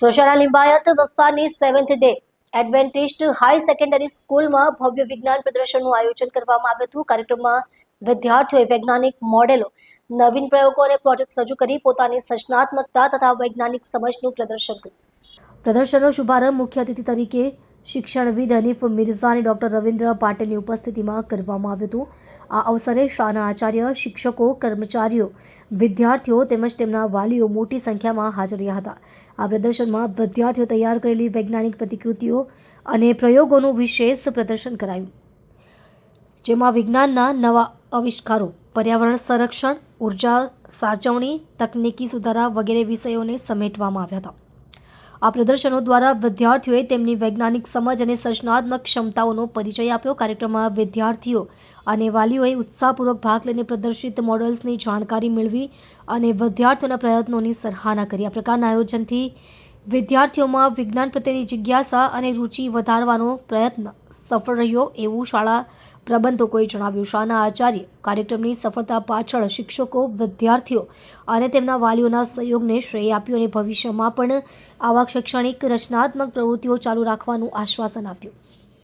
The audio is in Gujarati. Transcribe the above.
સુરક્ષાના લિંબાયત વિસ્તારની seventh day adventist high secondary સ્કૂલમાં ભવ્ય વિજ્ઞાન પ્રદર્શનનું આયોજન કરવામાં આવ્યું હતું. કાર્યક્રમમાં વિદ્યાર્થીઓએ વૈજ્ઞાનિક મોડેલો, નવીન પ્રયોગો અને પ્રોજેક્ટ રજૂ કરી પોતાની સર્જનાત્મકતા તથા વૈજ્ઞાનિક સમજનું પ્રદર્શન કર્યું. પ્રદર્શનનો શુભારંભ મુખ્ય અતિથિ તરીકે શિક્ષણવિદ હનીફ મિર્ઝા અને ડોક્ટર રવિન્દ્ર પાટીલની ઉપસ્થિતિમાં કરવામાં આવ્યું હતું. આ અવસરે શાળાના આચાર્ય, શિક્ષકો, કર્મચારીઓ, વિદ્યાર્થીઓ તેમજ તેમના વાલીઓ મોટી સંખ્યામાં હાજર રહ્યા હતા. આ પ્રદર્શનમાં વિદ્યાર્થીઓ તૈયાર કરેલી વૈજ્ઞાનિક પ્રતિકૃતિઓ અને પ્રયોગોનું વિશેષ પ્રદર્શન કરાયું. જેમાં વિજ્ઞાનના નવા આવિષ્કારો, પર્યાવરણ સંરક્ષણ, ઊર્જા સાચવણી, તકનીકી સુધારા વગેરે વિષયોને સમેટવામાં આવ્યા હતા. આ પ્રદર્શનો દ્વારા વિદ્યાર્થીઓએ તેમની વૈજ્ઞાનિક સમજ અને સર્જનાત્મક ક્ષમતાઓનો પરિચય આપ્યો કાર્યક્રમમાં વિદ્યાર્થીઓ અને વાલીઓએ ઉત્સાહપૂર્વક ભાગ લઈને પ્રદર્શિત મોડલ્સની જાણકારી મેળવી અને વિદ્યાર્થીઓના પ્રયત્નોની સરાહના કરી. આ પ્રકારના આયોજનથી વિદ્યાર્થીઓમાં વિજ્ઞાન પ્રત્યેની જિજ્ઞાસા અને રુચિ વધારવાનો પ્રયત્ન સફળ રહ્યો એવું શાળા પ્રબંધકોએ જણાવ્યું. શાળાના આચાર્ય કાર્યક્રમની સફળતા પાછળ શિક્ષકો, વિદ્યાર્થીઓ અને તેમના વાલીઓના સહયોગને શ્રેય આપ્યું અને ભવિષ્યમાં પણ આવા શૈક્ષણિક રચનાત્મક પ્રવૃત્તિઓ ચાલુ રાખવાનું આશ્વાસન આપ્યું.